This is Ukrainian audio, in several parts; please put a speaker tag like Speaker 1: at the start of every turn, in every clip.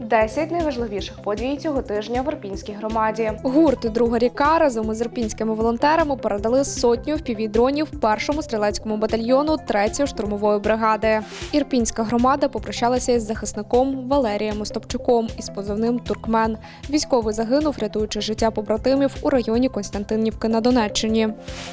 Speaker 1: 10 найважливіших подій цього тижня в Ірпінській громаді.
Speaker 2: Гурт Друга ріка разом із ірпінськими волонтерами передали сотню впівдронів першому стрілецькому батальйону 3-ї штурмової бригади. Ірпінська громада попрощалася із захисником Валерієм Остапчуком із позивним Туркмен. Військовий загинув, рятуючи життя побратимів у районі Константинівки на Донеччині.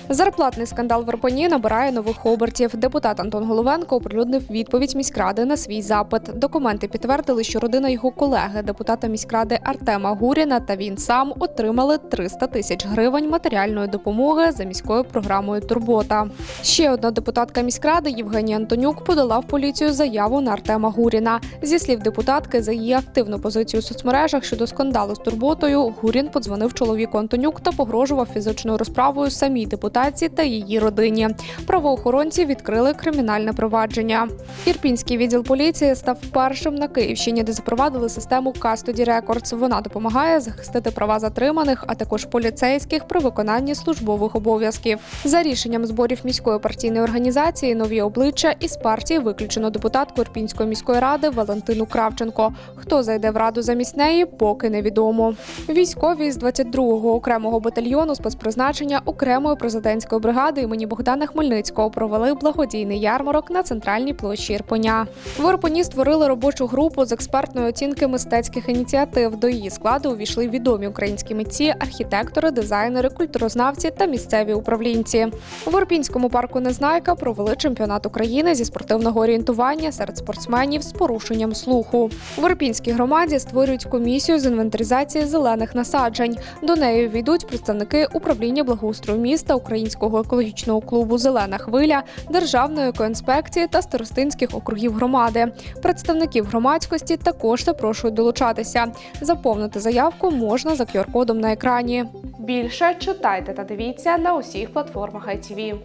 Speaker 2: Зарплатний скандал в Ірпені набирає нових обертів. Депутат Антон Головенко оприлюднив відповідь міськради на свій запит. Документи підтвердили, що родина його колеги, депутата міськради Артема Гуріна та він сам отримали 300 тисяч гривень матеріальної допомоги за міською програмою Турбота. Ще одна депутатка міськради Євгенія Антонюк подала в поліцію заяву на Артема Гуріна. Зі слів депутатки, за її активну позицію у соцмережах щодо скандалу з турботою, Гурін подзвонив чоловіку Антонюк та погрожував фізичною розправою самій депутатці та її родині. Правоохоронці відкрили кримінальне провадження. Ірпінський відділ поліції став першим на Київщині, де запровадили систему Custody Records. Вона допомагає захистити права затриманих, а також поліцейських при виконанні службових обов'язків. За рішенням зборів міської партійної організації нові обличчя із партії виключено депутатку Ірпінської міської ради Валентину Кравченко. Хто зайде в раду замість неї, поки невідомо. Військові з 22-го окремого батальйону спецпризначення окремої президентської бригади імені Богдана Хмельницького провели благодійний ярмарок на центральній площі Ірпеня. В Ірпені створили робочу групу з експертної оцінки мистецьких ініціатив. До її складу увійшли відомі українські митці, архітектори, дизайнери, культурознавці та місцеві управлінці. В Ірпінському парку Незнайка провели чемпіонат України зі спортивного орієнтування серед спортсменів з порушенням слуху. В Ірпінській громаді створюють комісію з інвентаризації зелених насаджень. До неї війдуть представники управління благоустрою міста, Українського екологічного клубу Зелена хвиля, Державної екоінспекції та старостинських округів громади. Представників громадськості також запрошують долучатися. Заповнити заявку можна за QR-кодом на екрані.
Speaker 1: Більше читайте та дивіться на усіх платформах ITV.